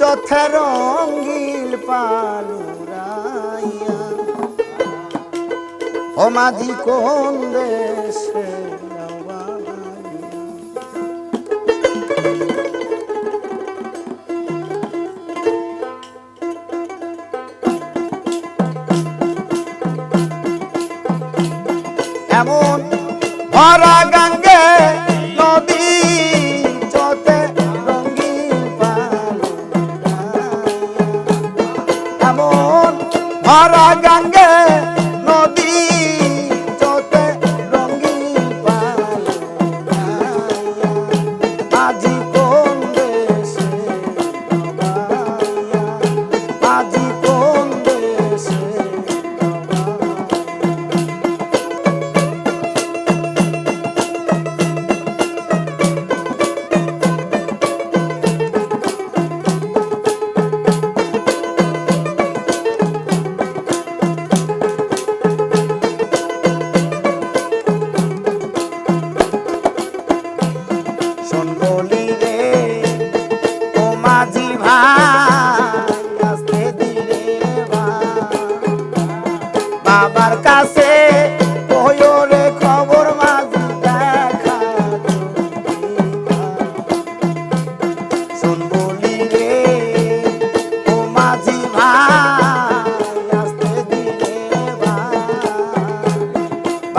চথে রঙ্গিল পালুরাইয়া। ও মাঝি কোন দেশে এমন ভরা গঙ্গে ಹರ ಗಂಗೆ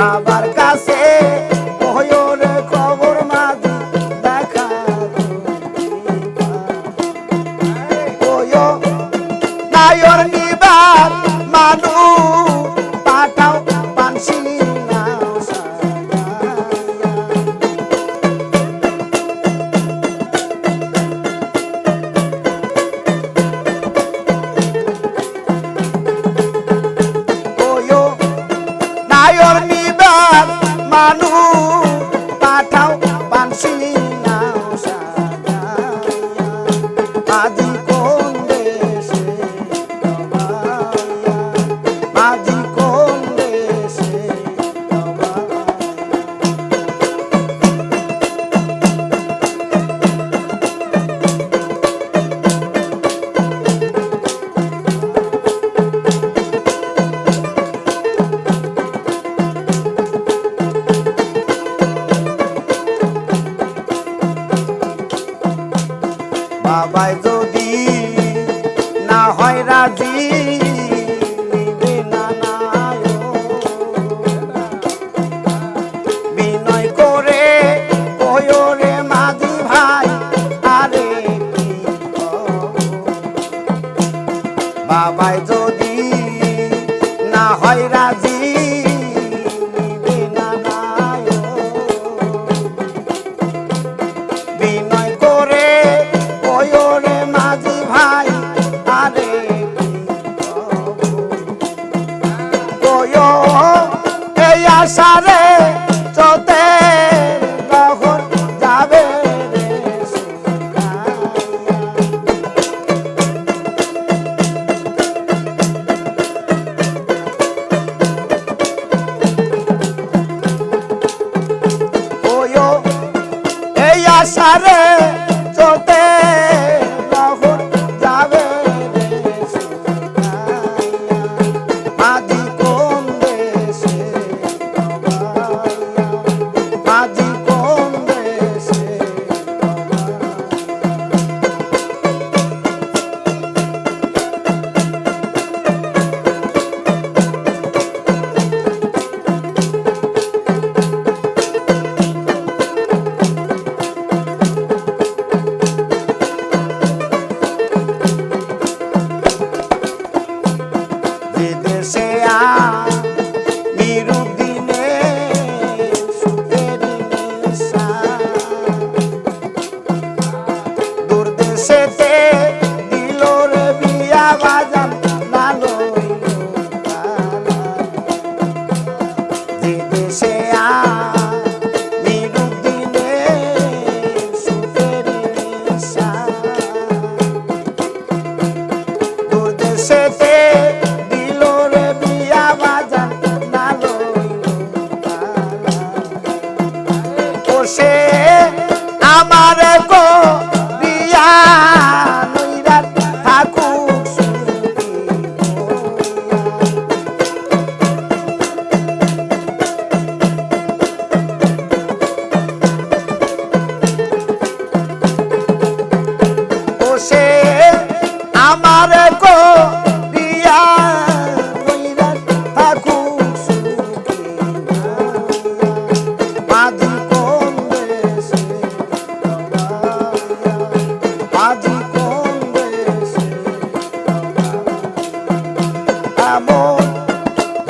Bye-bye. হয় রাজি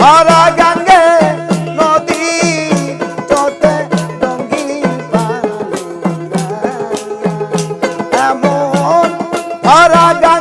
ভরা গঙ্গে নদী চতে ডঙ্গি এমন ভরা গঙ্গে